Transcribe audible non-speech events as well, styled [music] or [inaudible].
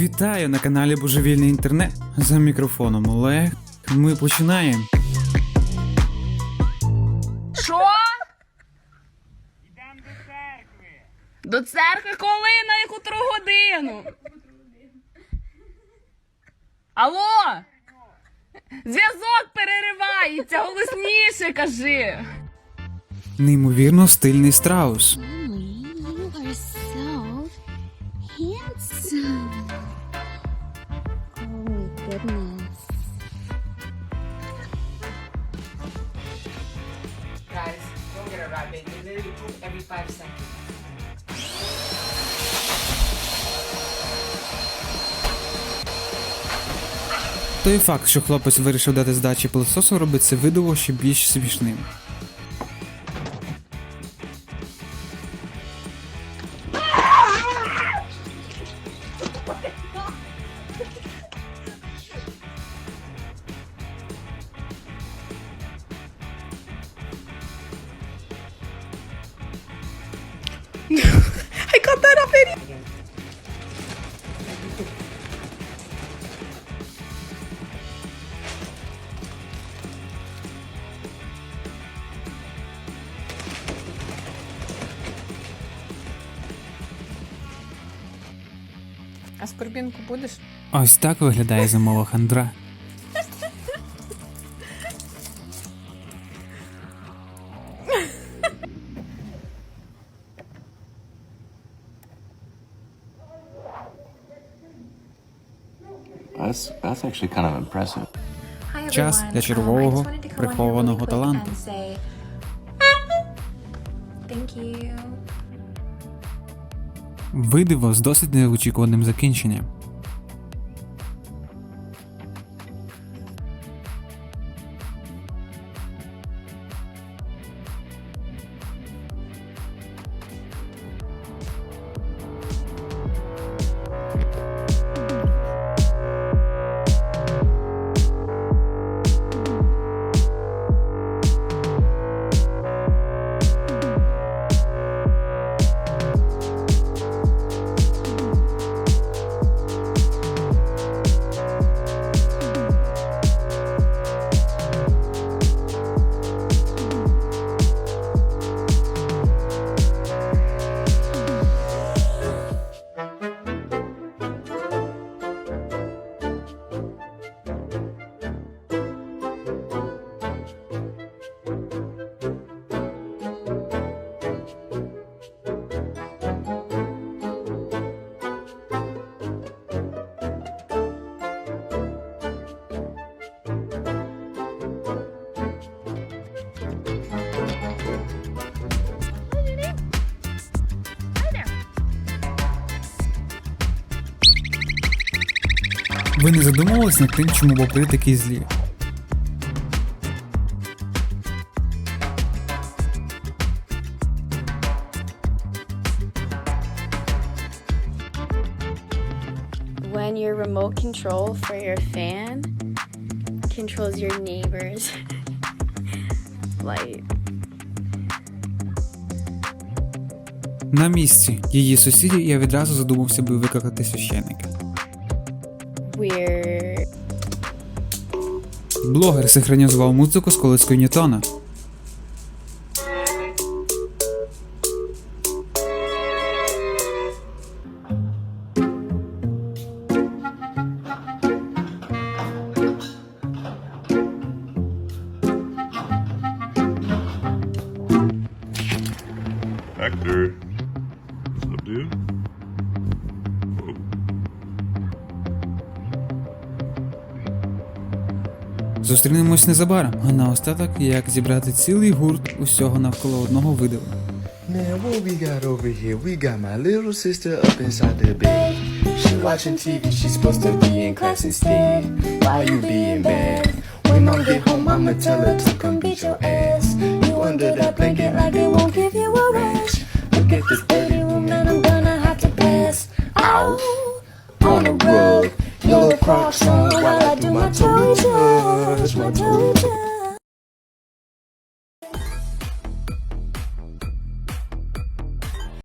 Вітаю на каналі Божевільний інтернет. За мікрофоном Олег. Ми починаємо. Що? Йдемо До церкви коли? На яку тру годину? Алло? Зв'язок переривається, голосніше кажи. Неймовірно стильний страус. Goodness. Guys, don't get it right, baby. They literally poop every five seconds. Той факт, що хлопець вирішив дати здачі пилососу, робить це видово ще більш смішним. I got that up in А скорбінку будеш? Ось так виглядає зимова хандра. That's that's actually kind of impressive. Час для Um, чергового прихованого таланту. Видиво з досить неочікуваним закінченням. Ви не задумувались над тим, чому бобри такі злі? When your remote control for your fan controls your neighbor's [laughs] light. На місці її сусідів я відразу задумався би викликати священника. We're Блогер синхронізував музику з колискою Ньютона. Hector. What's up, dude? Зустрінемось незабаром, а наостаток як зібрати цілий гурт усього навколо одного видиву. Man, what we got over here? We got my little sister up inside the bed. She watching TV, she's supposed to be in class instead. Why you being bad? When mom get home, I'ma tell her to come beat your ass. You under that blanket my toes touch, my toes touch.